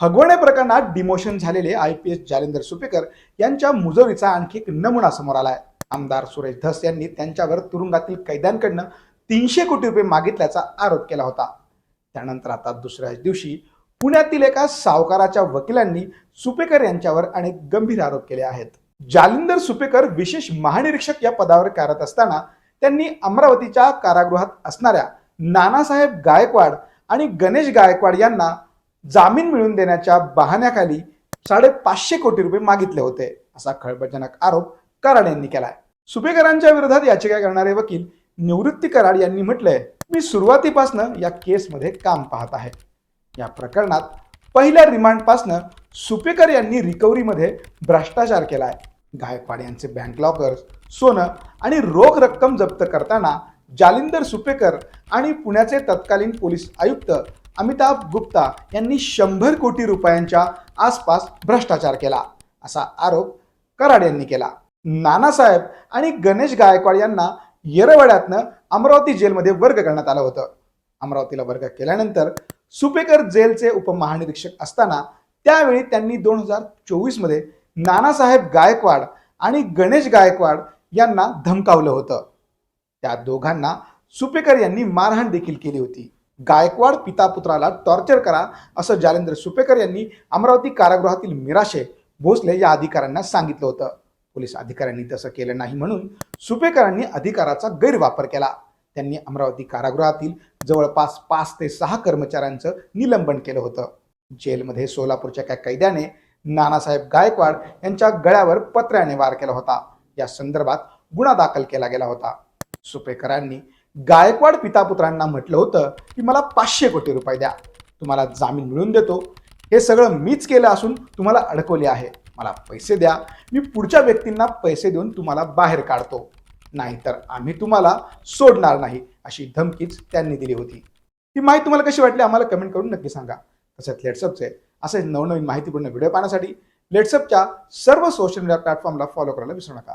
हगवणे प्रकरणात डिमोशन झालेले I P S Jalindar Supekar यांच्या मुजोरीचा आणखी एक नमुना समोर आला आहे आमदार सुरेश धस यांनी त्यांच्यावर तुरुंगातील कैद्यांकडनं तीनशे कोटी रुपये मागितल्याचा आरोप केला होता. त्यानंतर आता दुसऱ्याच दिवशी पुण्यातील एका सावकाराच्या वकिलांनी सुपेकर यांच्यावर अनेक गंभीर आरोप केले आहेत. जालिंदर सुपेकर विशेष महानिरीक्षक या पदावर कार्यरत असताना त्यांनी अमरावतीच्या कारागृहात असणाऱ्या नानासाहेब गायकवाड आणि गणेश गायकवाड यांना जामीन मिळवून देण्याच्या बहाण्याखाली साडेपाचशे कोटी रुपये मागितले होते असा खळबळजनक आरोप कराड यांनी केलाय. सुपेकरांच्या विरोधात याचिका करणारे वकील निवृत्ती कराड यांनी म्हटलंय मी सुरुवातीपासनं या केसमध्ये काम पाहत आहे. या प्रकरणात पहिल्या रिमांडपासनं सुपेकर यांनी रिकव्हरीमध्ये भ्रष्टाचार केलाय. गायकवाड यांचे बँक लॉकर्स सोनं आणि रोख रक्कम जप्त करताना जालिंदर सुपेकर आणि पुण्याचे तत्कालीन पोलीस आयुक्त अमिताभ गुप्ता यांनी शंभर कोटी रुपयांच्या आसपास भ्रष्टाचार केला असा आरोप कराड यांनी केला. नानासाहेब आणि गणेश गायकवाड यांना येरवड्यातनं अमरावती जेलमध्ये वर्ग करण्यात आलं होतं. अमरावतीला वर्ग केल्यानंतर सुपेकर जेलचे उपमहानिरीक्षक असताना त्यावेळी त्यांनी दोन हजार चोवीसमध्ये नानासाहेब गायकवाड आणि गणेश गायकवाड यांना धमकावलं होतं. त्या दोघांना सुपेकर यांनी मारहाण देखील केली होती. गायकवाड पिता पुत्राला टॉर्चर करा असं जालेंद्र सुपेकर यांनी अमरावती कारागृहातील मिराशे भोसले या अधिकाऱ्यांना सांगितलं होतं. पोलीस अधिकाऱ्यांनी तसं केलं नाही म्हणून सुपेकरांनी अधिकाराचा गैरवापर केला. त्यांनी अमरावती कारागृहातील जवळपास पाच ते सहा कर्मचाऱ्यांचं निलंबन केलं होतं. जेलमध्ये सोलापूरच्या एका कैद्याने नानासाहेब गायकवाड यांच्या गळ्यावर पत्र्याने वार केला होता. या संदर्भात गुन्हा दाखल केला गेला होता. सुपेकरांनी गायकवाड पितापुत्रांना म्हटलं होतं की मला पाचशे कोटी रुपये द्या. तुम्हाला जामीन मिळवून देतो. हे सगळं मीच केलं असून तुम्हाला अडकवले आहे. मला पैसे द्या. मी पुढच्या व्यक्तींना पैसे देऊन तुम्हाला बाहेर काढतो. नाहीतर आम्ही तुम्हाला सोडणार नाही अशी धमकीच त्यांनी दिली होती. ही माहिती तुम्हाला कशी वाटली आम्हाला कमेंट करून नक्की सांगा. तसंच लेट्सअपचे असे नवनवीन माहितीपूर्ण व्हिडिओ पाहण्यासाठी लेट्सअपच्या सर्व सोशल मीडिया प्लॅटफॉर्मला फॉलो करायला विसरू नका.